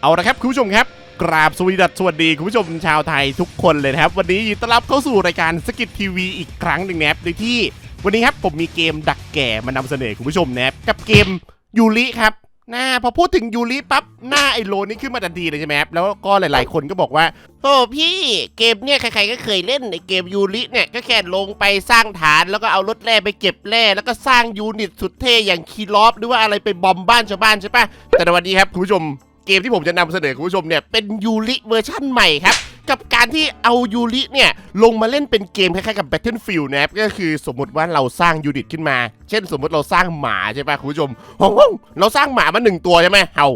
เอาละครับคุณผู้ชมครับกราบสวัสดีสวัสดีคุณผู้ชมชาวไทยทุกคนเลยนะครับ วันนี้ยินต้อนรับเข้าสู่รายการสกิททีวีอีกครั้งหนึ่งนะครับโดยที่วันนี้ครับผมมีเกมดักแก่มานำเสนอคุณผู้ชมนะครับกับเกมยูริครับหน้าพอพูดถึงยูริปั๊บหน้าไอโลนี่ขึ้นมาทันทีเลยใช่ไหมครับแล้วก็หลาย ๆ คนก็บอกว่าโอ้พี่เกมเนี่ยใครๆก็เคยเล่นในเกมยูริเนี่ยก็แค่ลงไปสร้างฐานแล้วก็เอารถแร่ไปเก็บแร่แล้วก็สร้างยูนิตสุดเท่อย่างคีลอฟหรือว่าอะไรไปบอมบ้านชาวบ้านใช่ปะแต่ในวันนี้ครับคุณผู้ชม เกมที่ผมจะนำเสนอคุณผู้ชมเนี่ยเป็นยูริเวอร์ชั่นใหม่ครับกับการที่เอายูริเนี่ยลงมาเล่นเป็นเกมคล้ายๆกับ Battlefield นะครับก็คือสมมติว่าเราสร้างยูนิตขึ้นมา เช่นสมมติเราสร้างหมาใช่ป่ะคุณผู้ชมเราสร้างหมามาหนึ่งตัวใช่ไหมเห่า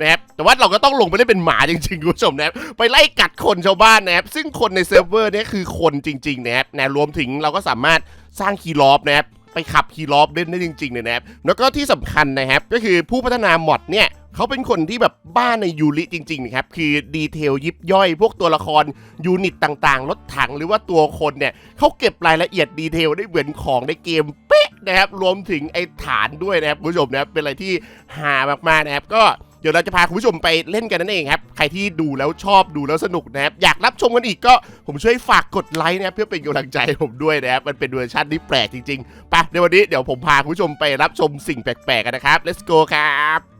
นะครับแต่ว่าเราก็ต้องลงไปเล่นเป็นหมาจริงๆคุณผู้ชมนะครับไปไล่กัดคนชาวบ้านนะครับซึ่งคนในเซิร์ฟเวอร์เนี่ยคือคนจริงๆนะครับนะรวมถึงเราก็สามารถสร้างคีย์ลอฟนะครับไปขับคีย์ลอฟเล่นได้จริงๆเลยนะครับแล้วก็ที่สำคัญนะครับก็คือผู้พัฒนามอดเนี่ย เขาเป็นคนที่แบบบ้านในยูริจริงๆนะครับ คือดีเทลยิบย่อย พวกตัวละครยูนิตต่างๆ รถถังหรือว่าตัวคนเนี่ยเขาเก็บรายละเอียดดีเทลได้เหมือนของในเกมเป๊ะนะครับรวมถึงไอ้ฐานด้วยนะครับคุณผู้ชมนะครับเป็นอะไรที่ฮามากๆนะครับก็เดี๋ยวเราจะพาคุณผู้ชมไปเล่นกันนั่นเองครับ ใครที่ดูแล้วชอบดูแล้วสนุกนะครับ อยากรับชมกันอีกก็ผมช่วยฝากกดไลค์นะครับเพื่อเป็นกำลังใจผมด้วยนะครับ มันเป็นเวอร์ชันที่แปลกจริงๆไปเดี๋ยววันนี้เดี๋ยวผมพาคุณผู้ชมไปรับชมสิ่งแปลกๆกันนะครับ let's go ครับ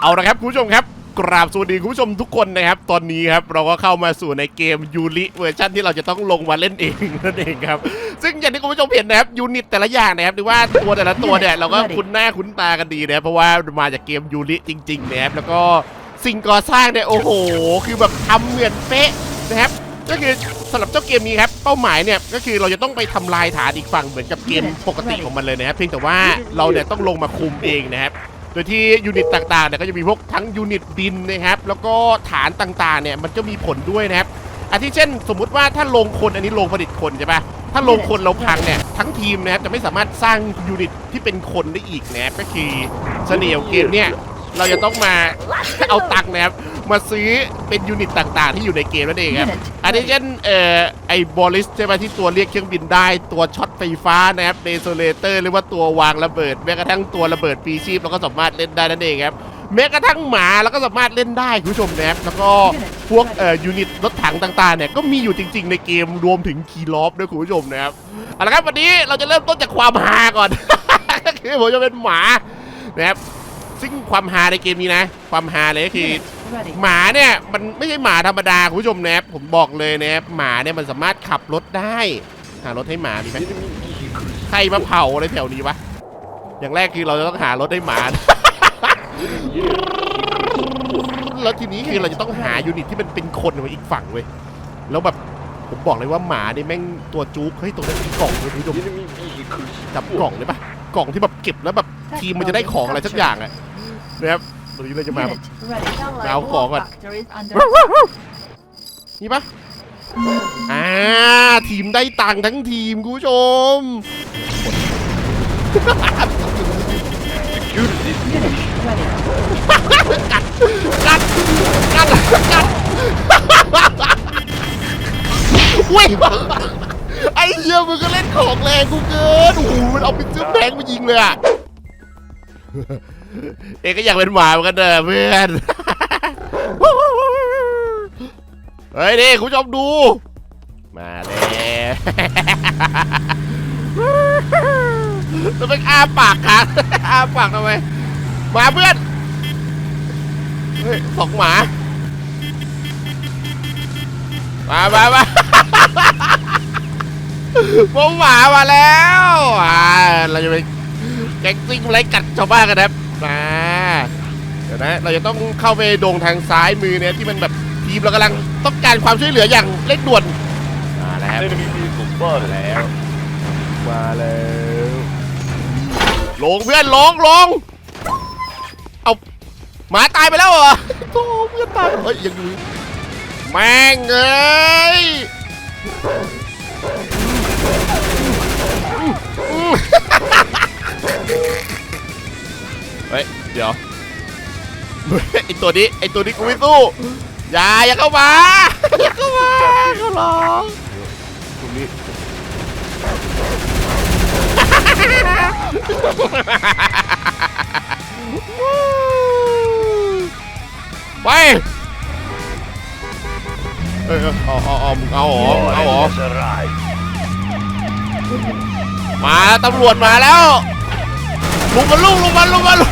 เอาละครับคุณผู้ชมครับกราบสวัสดีคุณผู้ชมทุกคนนะครับ ตอนนี้ครับเราก็เข้ามาสู่ในเกมยูริเวอร์ชันที่เราจะต้องลงมาเล่นเองนั่นเองครับ ซึ่งอย่างที่คุณผู้ชมเห็นนะครับยูนิตแต่ละอย่างนะครับหรือว่าตัวแต่ละตัวเนี่ยเราก็คุ้นหน้าคุ้นตากันดีนะครับเพราะว่ามาจากเกมยูริจริงๆนะครับแล้วก็สิ่งก่อสร้างเนี่ยโอ้โห คือแบบทำเหมือนเป๊ะนะครับก็คือสำหรับเจ้าเกมนี้ครับเป้าหมายเนี่ยก็คือเราจะต้องไปทำลายฐานอีกฝั่งเหมือนกับเกมปกติของมันเลยนะครับเพียงแต่ว่าเราเนี่ยต้องลงมาคุมเองนะครับ โดยที่ยูนิตต่างๆเนี่ยก็จะมีพวกทั้งยูนิตดินนะครับแล้วก็ฐานต่างๆเนี่ยมันก็มีผลด้วยนะครับอาทิเช่น สมมุติว่าถ้าลงคนอันนี้ลงผลิตคนใช่ปะถ้าลงคนเราพังเนี่ยทั้งทีมนะครับจะไม่สามารถสร้างยูนิตที่เป็นคนได้อีกนะครับก็คือเสน่ห์ของเกมเนี่ย เราจะต้องมาเอาตังค์นะครับ มาซื้อเป็นยูนิตต่างๆ ที่อยู่ในเกมนั่นเองครับ อันนี้เช่นเอ่อไอ้บอลิสใช่ไหมที่ตัวเรียกเครื่องบินได้ ตัวช็อตไฟฟ้านะครับเดโซเลเตอร์หรือว่าตัววางระเบิดแม้กระทั่งตัวระเบิดปีชีพเราก็สามารถเล่นได้นั่นเองครับแม้กระทั่งหมาเราก็สามารถเล่นได้คุณผู้ชมนะครับแล้วก็พวกเอ่อยูนิตรถถังต่างๆเนี่ยก็มีอยู่จริง ๆ ในเกมรวมถึงคีย์ลอฟด้วยคุณผู้ชมนะครับเอาละครับวันนี้เราจะเริ่มต้นจากความฮาก่อนก็คือผมจะเป็นหมานะครับ ซึ่งความฮาในเกมนี้นะ ความฮาเลยก็คือ Ready. หมาเนี่ยมันไม่ใช่หมาธรรมดาคุณผู้ชมนะครับผมบอกเลยนะครับหมาเนี่ยมันสามารถขับรถได้หารถให้หมาดีไหมใครมาเผาอะไรแถวนี้วะอย่างแรกคือเราจะต้องหารถให้หมา แล้วทีนี้คือเราจะต้องหายูนิตที่มันเป็นคนมาอีกฝั่งเว้ยแล้วแบบผมบอกเลยว่าหมาเนี่ยแม่งตัวจุกเฮ้ยตรงนั้นมีกล่องเลยคุณผู้ชมจับกล่องเลยปะกล่องที่แบบเก็บแล้วแบบทีมมันจะได้ของอะไรสักอย่างอะ นะครับวันนี้เราจะมาแบบ Unit ready. ไปเอาของก่อน Factories under นี่ปะอ่า ทีมได้ตังค์ทั้งทีมคุณผู้ชม Unit ready. กัดกัด กัด กัด อุ้ย ไอ้เหี้ยมึงก็เล่นของแรงกูเกิน โอ้โหมันเอาเป็นซื้อแพงมายิงเลยอะ เอกก็อยากเป็นหมาเหมือนกันเด้อเพื่อน เฮ้ยนี่คุณผู้ชมดู มาแล้วแล้วเป็นอ้าปากครับอ้าปากทำไมมาเพื่อนเฮ้ยสองหมา มามามาพวกหมามาแล้วอ่าเราจะไป แก๊งซิ่งไล่กัดชาวบ้านกันนะครับมาเดี๋ยวนะ เราจะต้องเข้าไปดงทางซ้ายมือเนี่ยที่มันแบบทีมเรากำลังต้องการความช่วยเหลืออย่างเร่งด่วนมาแล้วครับ Enemy vehicle spotted. แล้ว มาแล้วลงเพื่อนลงลงเอาหมาตายไปแล้วเหรอโธ่เพื่อนตายเฮ้ยยังอยู่แม่งเอ้ย เฮ้ย เดี๋ยวเฮ้ยไอตัวนี้ ไอตัวนี้กูไม่สู้ อย่า อย่าเข้ามา อย่าเข้ามาเขาร้องตรงนี้มไปเออเออเอาเอาเอามึงเอาเหรอมึงเอาเหรอมาตำรวจมาแล้ว ลุงมันลุงลุงมันลุงมันลุง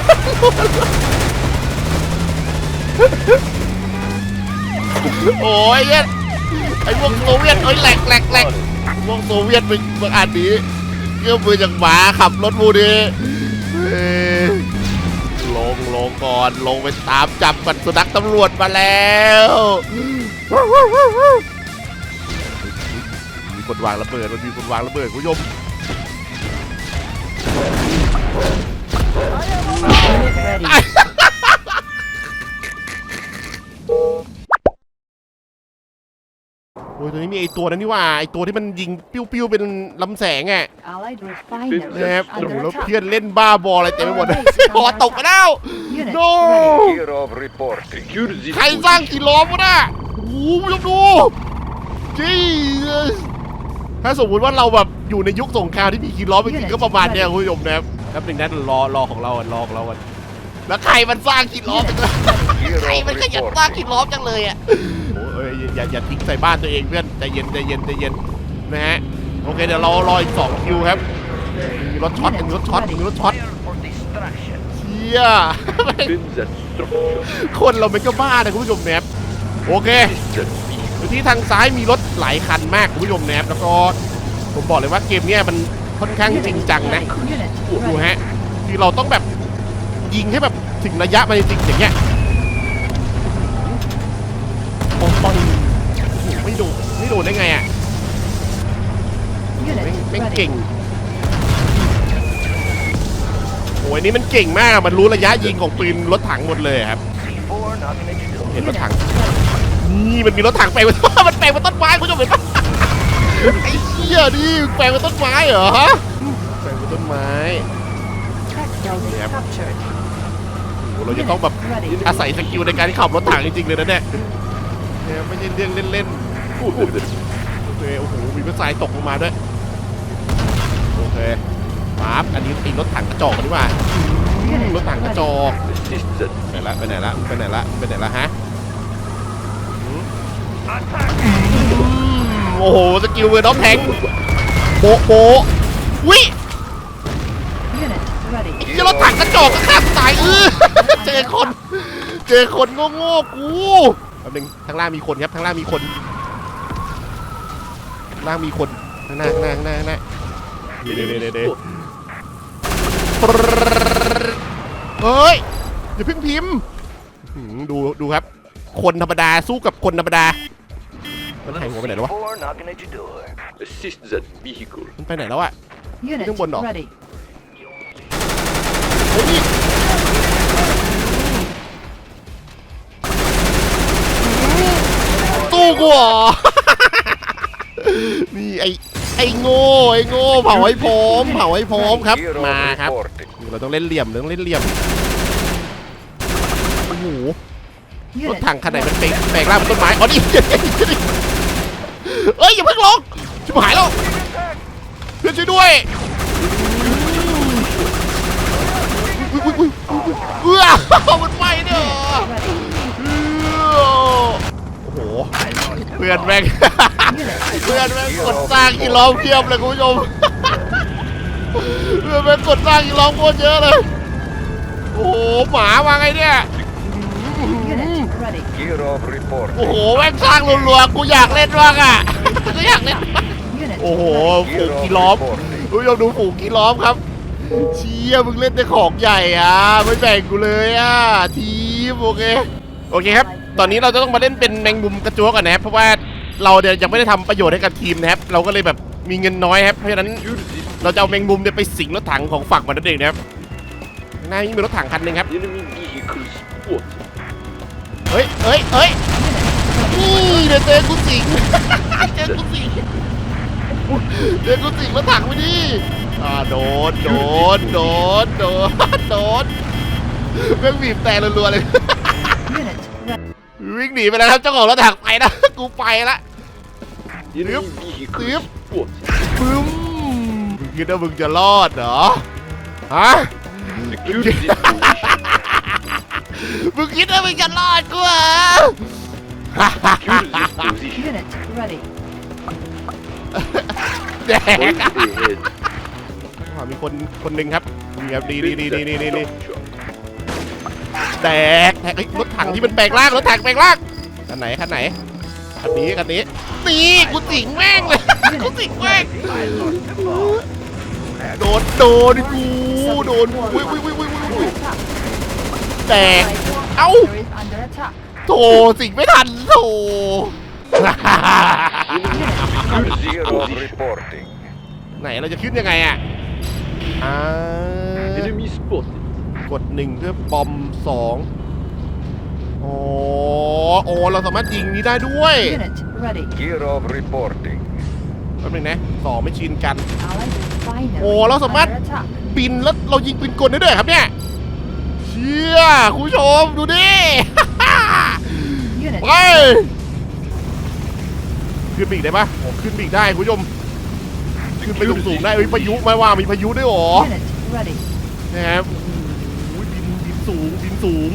โอ้ยเหี้ยไอ้พวกโซเวียตเอ้ยแหลกแหลกแหลกพวกโซเวียตมึงมึงอ่านดีเกี่ยวมือจากหมาขับรถบูดี้ลงลงก่อนลงไปตามจับกันสุนัขตำรวจมาแล้วมีคนวางระเบิดมันมีคนวางระเบิดคุณผู้ชม โอ้ยตัวนี้มีไอตัวนั้นนี่หว่า ไอตัวที่มันยิงปิ้วๆเป็นลำแสงอะ Allied refinery นะครับโอ้โห under แล้ว attack. เพื่อนเล่นบ้าบออะไรเต็มไปหมดเลยพอตกไปแล้ว Unit no ready. Hero of report. Secure this ใครสร้างกี่ล้อมวะน่ะโอ้โหผู้ชมดูจีถ้าสมมติว่าเราแบบอยู่ในยุคสงครามที่มีกี่ล้อมจริงๆก็ประมาณเนี้ยคุณผู้ชมนะครับ แป๊บหนึงนะรอรอของเราอะรอของเรากันแล้วใครมันสร้างกี่ล้อมจังเลย Hero ใคร of มันขยัน report. สร้างกี่ล้อมจังเลยอะโอ้ยอย่าอย่าทิ้งใส่บ้านตัวเองเพื่อนใจเย็นใจเย็นใจเย็นนะฮะโอเคเดี๋ยวเรารออีกสองคิวครับมีรถช็อตมีรถช็อตมีรถช็อต For distraction. เชี่ย Pin that structure. คนเราเป็นก็บ้านะคุณผู้ชมแนบโอเค That vehicle. ที่ทางซ้ายมีรถหลายคันมากคุณผู้ชมแนบแล้วก็ผมบอกเลยว่าเกมเนี้ยมัน ค่อนข้างจริงจังนะดูฮะคือเราต้องแบบยิงให้แบบถึงระยะมันจริงอย่างเงี้ยโอ้ปอนไม่โดนไม่โดนได้ไงอะแม่งแม่งเก่งโอ้ยนี่มันเก่งมากมันรู้ระยะยิงของปืนรถถังหมดเลยครับเห็นรถถังนี่มันมีรถถังแปลงเป็นมันแปลงเป็นต้นไม้คุณผู้ชมเห็นปะ ไอ้เหี้ยนี่แปลงเป็นต้นไม้เหรอฮะแปลงเป็นต้นไม้ Tech building Yep. captured. โอ้โหเราจะต้องแบบ Ready. อาศัยสกิลในการขับรถถังจริงๆเลยนะเนี่ยเนี่ยไม่ใช่เรื่องเล่นๆโอเคโอ้โหมีรถทรายตกลงมาด้วยโอเคปั๊บอันนี้ไอ้รถถังกระจอกกันดีกว่าอืมรถถังกระจอก Assist that ไปละไปไหนละไปไหนละไปไหนละฮะอืม โอ้โห สกิลเวอร์น้องแทงโปะโปะวิ Unit ready. เจอรถถังกระจอกก็ฆ่าตายเออเจอคน เจอคนโง่ๆกูแป๊บนึงทางล่างมีคนครับทางล่างมีคนข้างล่างมีคนข้างหน้าข้างหน้าข้างหน้าข้างหน้าเดี๋ยวเดี๋ยวเดี๋ยวเดี๋ยวเฮ้ยอย่าเพิ่งพิมพ์หืมดูดูครับ คนธรรมดาสู้กับคนธรรมดา มันแทงหัวไปไหนแล้ววะ C4 knocking at your door. Assist that vehicle. มันไปไหนแล้วอะ Unit Yung bundok. ready. เฮ้ยนี่ ตู้กูเหรอ นี่ไอไอโง่ไอโง่เผาให้พร้อมเผาให้พร้อมครับ Hero มาครับ reporting. เราต้องเล่นเหลี่ยมเราต้องเล่นเหลี่ยมโอ้โหรถ Unit ถังคันไหน ready. มันแปลงแปลงร่างเป็นต้นไม้อ๋อนี่ เอ้ยอย่าเพิ่งลงชิบหายแล้วเพื่อนช่วยด้วยเอื้อมันไปเนี่ยเหรอโอ้โหเพื่อนแม่งเพื่อนแม่งกดสร้างอีล้อมเพียบเลยคุณผู้ชมเพื่อนแม่งกดสร้างอีล้อมโคตรเยอะเลยโอ้โหหมามาไงเนี่ย โอ้โหแม่งสร้างรัวๆกูอยากเล่นบ้างอะ กูอยากเล่น Unit โอ้โหฝูง Hero กี of ล้อม reporting. คุณผู้ชมดูฝูงกีล้อมครับ เชี่ยมึงเล่นแต่ของใหญ่อะ ไม่แบ่งกูเลยอะ ทีมโอเค โอเคครับ ตอนนี้เราจะต้องมาเล่นเป็นแมงมุมกระจัวก่อนนะครับ เพราะว่าเราเดี๋ยวยังไม่ได้ทำประโยชน์ให้กับทีมนะครับ เราก็เลยแบบมีเงินน้อยครับ เพราะฉะนั้น Secure this เราจะเอาแมงมุมเนี่ยไปสิงรถถังของฝั่งมันนั่นเองนะครับข้างหน้านี่มีรถถังคันหนึ่งครับ enemy vehicle spot. เฮ้ยเฮ้ยเฮ้ยนี่เดี๋ยวเจอกูสิงเจอกูสิงเจอกูสิงรถถังไปดิอ่าโดนโดนโดนโดนโดนแม่งบีบแต่รัวๆเลย Unit ready. วิ่งหนีไปแล้วครับเจ้าของรถถังไปนะกูไปละ Enemy Yep. vehicle Yep. spot. ปึ้มมึงคิดว่ามึงจะรอดเหรอฮะ Secure this position. มึงคิดว่ามึงจะรอดกูเหรอ Secure this position. Unit ready. แดก Point ahead. อ่ามีคนคนหนึ่งครับนี่ครับดีดีดีดีดีดีดี Structure. แตกแตกเอ้ยรถถังที่มันแปลงร่างรถถังแปลงร่างคันไหนคันไหนคันนี้คันนี้นี่กูสิงแม่งเลย กูสิงแม่งโดนโดนกูโดนอุ้ยอุ้ยอุ้ยอุ้ยอุ้ย แตก Allied Ow! warfare is under attack. โถสิงไม่ทันโถ Zero reporting. ไหนเราจะขึ้นยังไงอะอ่า Enemy spotted. กดหนึ่งเพื่อบอมสองโอ้โอ้เราสามารถยิงนี้ได้ด้วย Unit ready. Gear of reporting. แป๊บนึงนะสองไม่ชินกัน Allied refinery Oh, เราสามารถ under attack. บินแล้วเรายิงปืนกลได้ด้วยเหรอครับเนี่ยเชี่ยคุณผู้ชมดูดิ Unit ไป ขึ้นปีกได้ปะโอ้ขึ้นปีกได้คุณผู้ชม ขึ้นไปสูงๆได้เอ้ยพายุไม่ว่ามีพายุด้วยเหรอ Unit ready. นะครับโอ้ยบินบินสูงบินสูง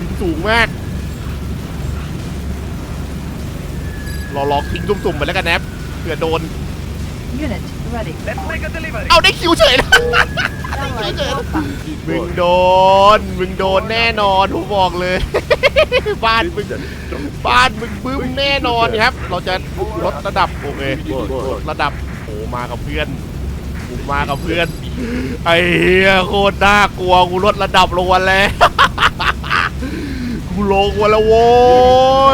บินสูงมากรอลองทิ้งตุ่มๆไปแล้วกันนะครับเผื่อโดน Unit ready. เอาได้คิวเฉยนะ Allied warfare. มึงโดน มึงโดนแน่นอนผมบอกเลย บ้านมึงบ้านมึงบึ้มแน่นอนครับ เราจะลดระดับโอเคลดระดับโอ้มากับเพื่อนกูมากับเพื่อน ไอ้เหี้ยโคตรน่ากลัวกูลดระดับลงวันแล้วกูลงวันแล้วโว้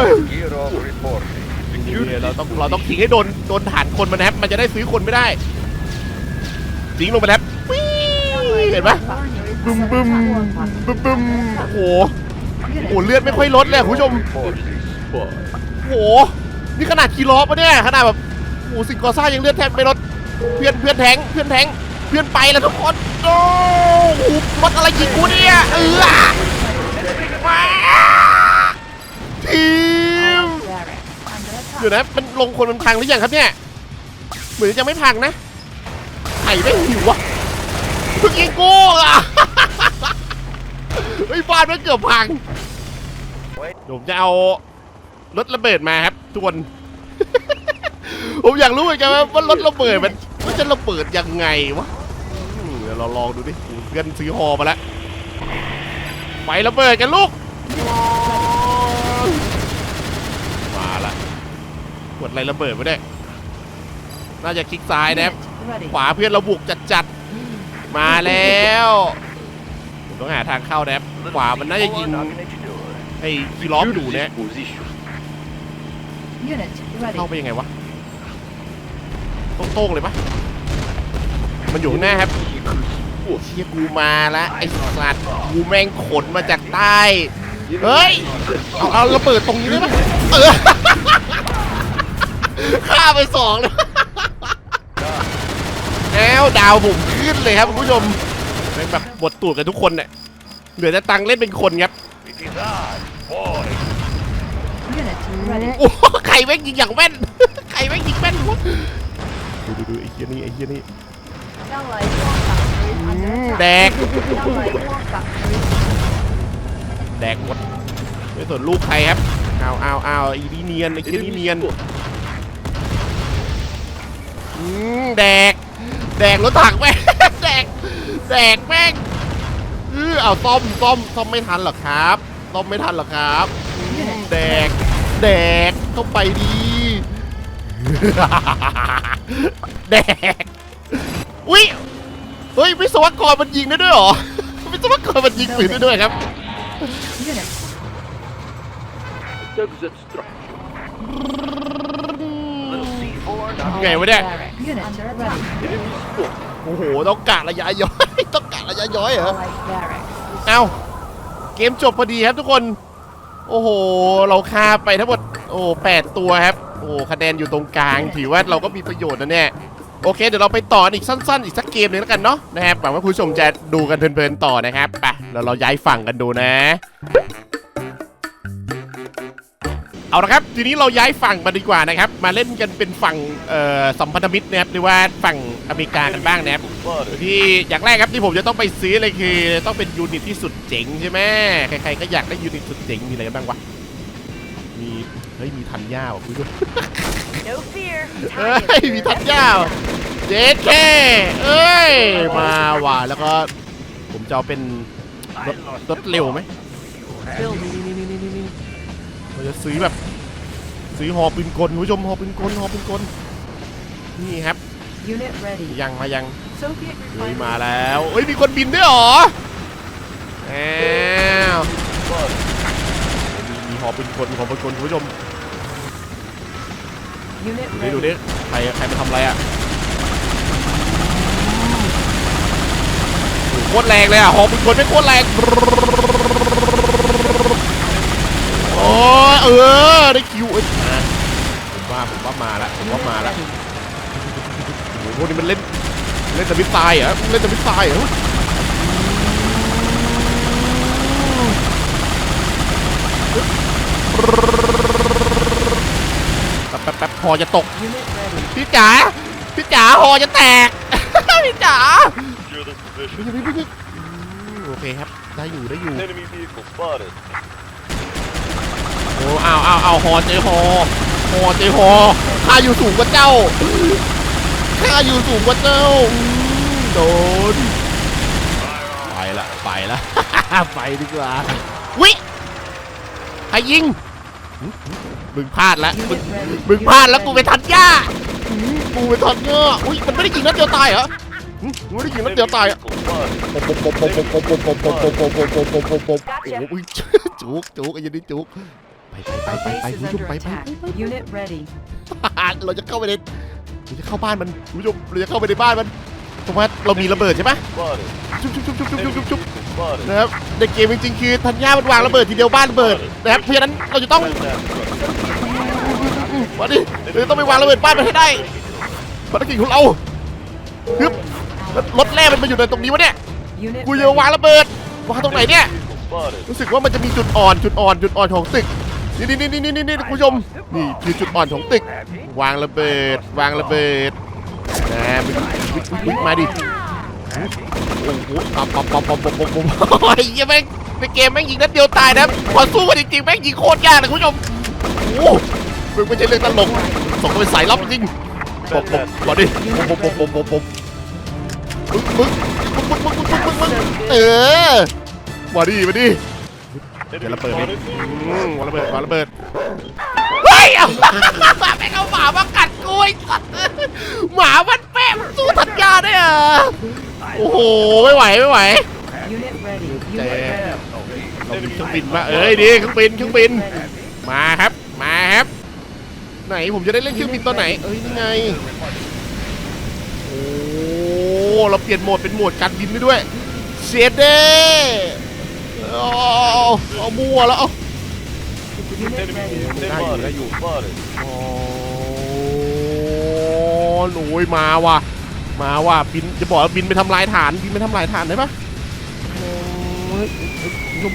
ย Gear of reporting. เราต้องเราต้องทิ้งให้โดนโดนฐานคนมันนะครับ มันจะได้ซื้อคนไม่ได้ทิ้งลงไปนะครับวิ่งเห็นปะบึมบึมบึมบึมโอ้โหโอ้โหเลือดไม่ค่อยลดเลยคุณผู้ชมโอ้โหนี่ขนาดคีรอปะเนี่ยขนาดแบบโอ้โหสิงกอซ่ายังเลือดแทบไม่ลดเพื่อนเพื่อนแทงเพื่อนแทงเพื่อนไปแล้วทุกคนโอ้โหรถอะไรยิงกูเนี่ยเออว้าที เดี๋ยวนะมันลงคนมันพังหรือยังครับเนี่ย เหมือนจะไม่พังนะไข่ไม่หิวอะเพิ่งยิงกูอะเฮ้ยบ้านไม่เกือบพังผมจะเอารถระเบิดมาครับทุกคน ผมอยากรู้เหมือนกันว่าว่ารถระเบิดมันมันจะระเบิดยังไงวะอืมเดี๋ยวเราลองดูดิเพื่อนซื้อฮอมาแล้วไประเบิดกันลูก มาละ กดอะไรระเบิดมาได้น่าจะคลิกซ้ายนะครับ Unit ready. ขวาเพื่อนเราบุกจัดจัดๆมาแล้วผมต้องหาทางเข้านะครับขวามันน่าจะยิงไอ้คีล้อมอยู่เนี่ย This position. Unit ready. เข้าไปยังไงวะโต้งๆเลยปะมันอยู่ข้างหน้าครับ Vehicle spotted. เชี่ยกูมาละไอ้สัตว์กูแม่งขนมาจากใต้เฮ้ยเอาเอาระเบิดตรงนี้ได้ปะเออ ฆ่าไปสองเลยแล้วดาวผมขึ้นเลยครับคุณผู้ชมเป็นแบบบทตูดกันทุกคนเนี่ยเหลือแต่ตังเล่นเป็นคนครับโอ้โหใครแม่งยิงอย่างแม่นใครแม่งยิงแม่นวะดูดูดูไอ้เหี้ยนี่ไอ้เหี้ยนี่แดกแดกหมดไม่สนลูกใครครับเอาเอาเอาอ้นี่เนียนไอ้เหี้ยนี่เนียน อืมแดก แดกรถถังแม่ง แดก แดกแม่งเออเอาซ่อมซ่อมซ่อมไม่ทันหรอกครับซ่อมไม่ทันหรอกครับอืมแดก แดกเข้าไปดี แดก อุ้ยเฮ้ยวิศวกรมันยิงได้ด้วยเหรอ วิศวกรมันยิงปืนได้ด้วยครับ Unit Attack that structure. ไงวะเนี่ย Unit ready. โอ้โห ต้องกะระยะย้อย ต้องกะระยะย้อยเหรอ Allied barracks. เอาเกมจบพอดีครับทุกคน โอ้โห เราฆ่าไปทั้งหมด โอ้แปดตัวครับ โอ้คะแนนอยู่ตรงกลาง ถือว่าเราก็มีประโยชน์นะเนี่ย โอเค เดี๋ยวเราไปต่ออีกสั้น ๆ อีกสักเกมหนึงแล้วกันเนาะนะครับหวังว่าคุณผู้ชมจะดูกันเพลินๆต่อนะครับ ไป แล้วเราย้ายฝั่งกันดูนะ เอาละครับทีนี้เราย้ายฝั่งมาดีกว่านะครับ มาเล่นกันเป็นฝั่งเอ่อสัมพันธมิตรนะครับหรือว่าฝั่งอเมริกากันบ้างนะครับ Spotted. ที่อย่างแรกครับที่ผมจะต้องไปซื้อเลยคือ ต้องเป็นยูนิตที่สุดเจ๋งใช่ไหมใครๆก็อยากได้ยูนิตสุดเจ๋งมีอะไรกันบ้างวะมีเฮ้ยมีทันย่าว่ะคุณผู้ชม No fear. เฮ้ยมีทันย่าว่ะเจ๊แค่เอ้ยมาว่ะแล้วก็ผมจะเอาเป็นรถรถเร็วไหม เราจะซื้อแบบซื้อหอปืนกลคุณผู้ชมหอปืนกลหอปืนกลนี่ครับ Unit ready. ยังมายัง Soviet เฮ้ย refinery. มาแล้วเฮ้ยมีคนบินด้วยเหรอแล้ว Spotted. มีมีหอปืนกลหอปืนกลคุณผู้ชม Unit ดูดิดู ready. ดิใครใครมาทำอะไรอะโอ้โหโคตรแรงเลยอะหอปืนกลไม่งโคตรแรงโอ้ย เออได้คิวเอ้มาผมว่าผมว่ามาละผมว่ามาละโอ้โหพวกนี้มันเล่นเล่นแต่มิสไซล์เหรอเล่นแต่มิสไซล์เหรอแป๊บแป๊บแป๊บพอจะตก พี่จ๋า พี่จ๋าหอจะแตก พี่จ๋าโอเคครับ ได้อยู่ได้อยู่ Enemy vehicle spotted. โอ้อ้าวอ้าวอ้าวหอเจอหอหอเจอหอข้าอยู่สูงกว่าเจ้าข้าอยู่สูงกว่าเจ้าโดนไปละไปละไปดีกว่าวิใครยิงมึงพลาดแล้วมึงพลาดแล้วกูไปทันย่ากูไปทันย่าอุ้ยมันไม่ได้ยิงนัดเดียวตายเหรอหึมันไม่ได้ยิงนัดเดียวตายอ vehicle spotted. โอ้ยจุกจุกไอ้ยันนี่จุก ไปไป Our ไปไป base คุณ is ผู้ชม under ไปไป attack. Unit ready. เราจะเข้าไปในเราจะเข้าบ้านมันคุณผู้ชมเราจะเข้าไปในบ้านมันเพราะว่าเรามีระเบิดใช่ปะ Spotted. ชุบชุบชุบชุบชุบ Enemy ชุบชุบ vehicle spotted. นะครับในเกมจริงๆคือธัญญามันวางระเบิดทีเดียวบ้านระเบิดนะครับเพราะฉะนั้นเราจะต้อง Send that truck. มาดิเราจะต้องไปวางระเบิดบ้านมันให้ได้ภารกิจของเราฮึบแล้วรถแร่มันมาอยู่ในตรงนี้วะเนี่ย Unit กูจะวาง ready. ระเบิดวางตรงไหนเนี่ย Vehicle spotted. รู้สึกว่ามันจะมีจุดอ่อนจุดอ่อนจุดอ่อนของตึก นี่นี่นี่นี่นี่คุณผู้ชมนี่คือจุดอ่อนของตึก วางระเบิด วางระเบิดนะมาดิโอ้โหปั๊บปั๊บปั๊บปั๊บปั๊บปั๊บโอ้ยยังแม่งใปเกมแม่งยิงนัดเดียวตายนะพอสู้กันจริงๆแม่งยิงโคตรยากนะคุณผู้ชมโอ้มันไม่ใช่เรื่องตลกส่งไปสายลับจริงปบปบมาดิปบปบปบปบปบมึงมึงมึงมึงมึงมึงมึงเออมาดิมาดิ เดี๋ยวระเบิดดิอืมวางระเบิดวางระเบิดเฮ้ยเอาแม่งเอาหมามากัดกูไอ้สัตว์หมามันแป้มสู้ทันยาได้เหรอโอ้โหไม่ไหวไม่ไหว Unit ready. Unit Damn. ready. เรามีเครื่องบินมาเอ้ยดีเครื่องบินเครื่องบิน มาครับมาครับ ไหนผมจะได้เล่นเครื่องบินตอนไหน เอ้ยนี่ไง โอ้เราเปลี่ยนโหมดเป็นโหมดการบินได้ด้วยเชดเด้ เอาเอามั่วแล้วเอา Unit Enemy ready. vehicle Đây, đây, dụ. spotted. Spotted. โอ้หนูยมาว่ะ มาว่ะบินจะบอกว่าบินไปทำลายฐานบินไปทำลายฐานได้ปะโอ้ยบุ้ม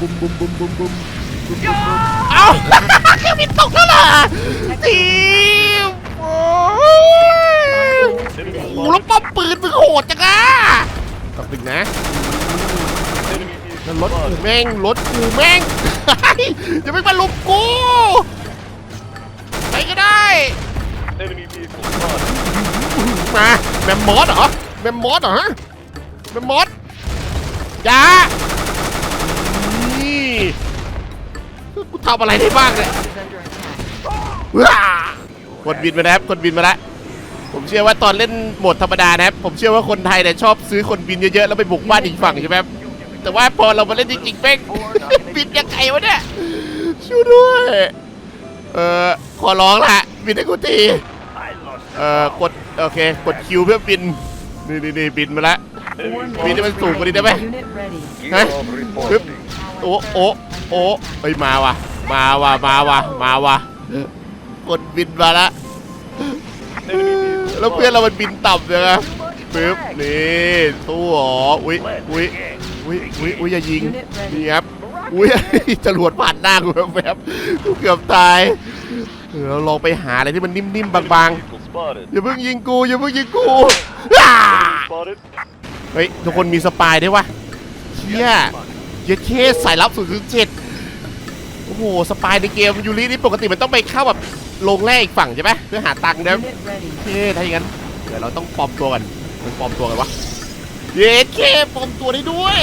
บุ้มบุ้มบุ้มบุ้มบุ้มบุ้มบุ้มเอ้า เครื่องบินตกแล้วเหรอทีมโอ้ยโอ้โหแล้วป้อมปืนมึงโหดจังอะตัดตึงนะ นั่นรถกูแม่งรถกูแม่ง อย่าไม่มาลุมกูไปก็ได้ Enemy vehicle spotted. มาแมมมอสเหรอแมมมอสเหรอฮะแมมมอสอย่านี่กูทำอะไรได้บ้างเนี่ย Is under attack. ว้ากดบินมาแล้วกดบินมาแล้ว ผมเชื่อว่าตอนเล่นโหมดธรรมดานะครับ ผมเชื่อว่าคนไทยเนี่ยชอบซื้อคนบินเยอะๆ แล้วไปบุกบ้านอีกฝั่งใช่ไหมครับแต่ว่าพอเรามาเล่นจริงๆเป้ง บินยังไงวะเนี่ยช่วยด้วย เอ่อ ขอร้องละบินให้กูที เอ่อ กด โอเค กดคิวเพื่อบิน นี่นี่นี่บินมาละ บินให้มันสูงกว่านี้ได้ไหมฮะปึ๊บโอ้โอ้โอ้เอ้ยมาว่ะ มาว่ะ มาว่ะ มาว่ะ กดบินมาละ แล้วเพื่อนเรามันบินต่ำเลยนะปึ๊บนี่ตู้หรออุ้ยอุ้ยอุ้ยอุ้ยอุ้ยอย่ายิงนี่ครับอุ้ยจรวดผ่านหน้ากูแวบกูเกือบตายเออเราลองไปหาอะไรที่มันนิ่มๆบางๆอย่าเพิ่งยิงกูอย่าเพิ่งยิงกูเฮ้ยทุกคนมีสปายได้วะเชี่ยเยเคสสายลับ007โอ้โหสปายในเกมยูรินี่ปกติมันต้องไปเข้าแบบ ลงแร่อีกฝั่งใช่ไหมเพื่อหาตังค์นะ Unit ready. โอเคถ้าอย่างนั้นเดี๋ยวเราต้องปลอมตัวกันมันปลอมตัวกันวะเยสเคปลอมตัวได้ด้วย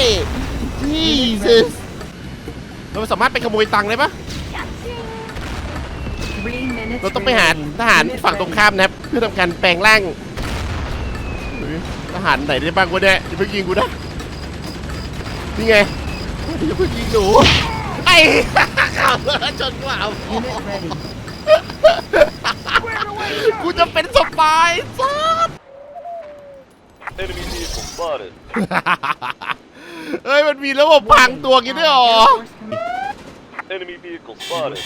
นี่ซิเราสามารถไปขโมยตังค์ได้ปะเราต้องไปหาทหารฝั่งตรงข้ามนะครับเพื่อทำการแปลงร่างทหารไหนได้บ้างวะเนี่ยอย่าเพิ่งยิงกูนะนี่ไงอย่าเพิ่งยิงหนูไอ้ขับรถชนกูเอา Unit ready. กูจะเป็นสปายซัด Enemy vehicle spotted. เฮ้ย มันมีระบบพังตัวกินด้วยเหรอ Air Force Command- Enemy vehicle spotted.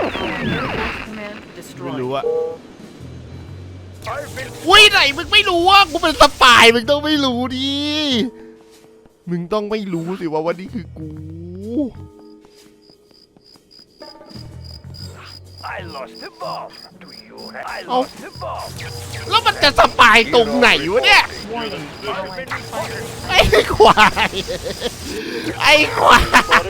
Air Force Command ไม่ destroyed. รู้อะอุ้ยไหนมึงไม่รู้ว่ากูเป็นสปายมึงต้องไม่รู้ดิ มึงต้องไม่รู้สิว่าวันนี้คือกู I lost the bomb. Do you? I Oh. lost the bomb. แล้วมันจะสปายตรงไหนวะเนี่ย Warning. Allied fighter. ไอ้ควายไอ้ควาย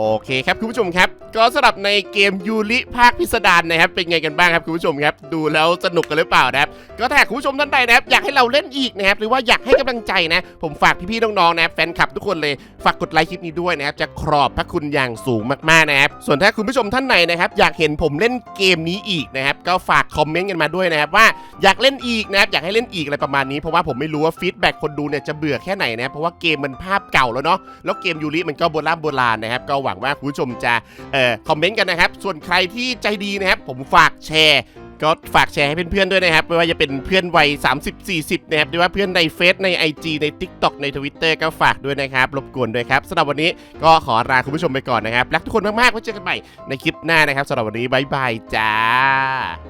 โอเคครับคุณผู้ชมครับ ก็สำหรับในเกมยูริภาคพิสดารนะครับ เป็นไงกันบ้างครับคุณผู้ชมครับ ดูแล้วสนุกกันหรือเปล่านะครับ ก็ถ้าคุณผู้ชมท่านใดนะครับอยากให้เราเล่นอีกนะครับหรือว่าอยากให้กำลังใจนะ ผมฝากพี่ๆน้องๆนะครับแฟนคลับทุกคนเลยฝากกดไลค์คลิปนี้ด้วยนะครับจะขอบพระคุณอย่างสูงมากๆนะครับส่วนถ้าคุณผู้ชมท่านไหนนะครับอยากเห็นผมเล่นเกมนี้อีกนะครับก็ฝากคอมเมนต์กันมาด้วยนะครับว่าอยากเล่นอีกนะครับอยากให้เล่นอีกอะไรประมาณนี้เพราะว่าผมไม่รู้ว่าฟีดแบ็กคนดูเนี่ยจะเบื่อแค่ไหนนะครับเพราะว่าเกมมันภาพเก่าแล้วเนาะแล้วเกมยูริมันก็โบราณโบราณนะครับก็หวังว่าคุณผู้ชมจะเอ่อคอมเมนต์กันนะครับ ส่วนใครที่ใจดีนะครับผมฝากแชร์ก็ฝากแชร์ให้เพื่อนๆด้วยนะครับ ไม่ว่าจะเป็นเพื่อนวัย 30-40 นะครับหรือว่าเพื่อนในเฟซใน IG ใน TikTok ใน Twitter ก็ฝากด้วยนะครับ รบกวนด้วยครับสำหรับวันนี้ก็ขอลาคุณผู้ชมไปก่อนนะครับ รักทุกคนมากๆไว้เจอกันใหม่ในคลิปหน้านะครับสำหรับวันนี้บ๊ายบายจ้า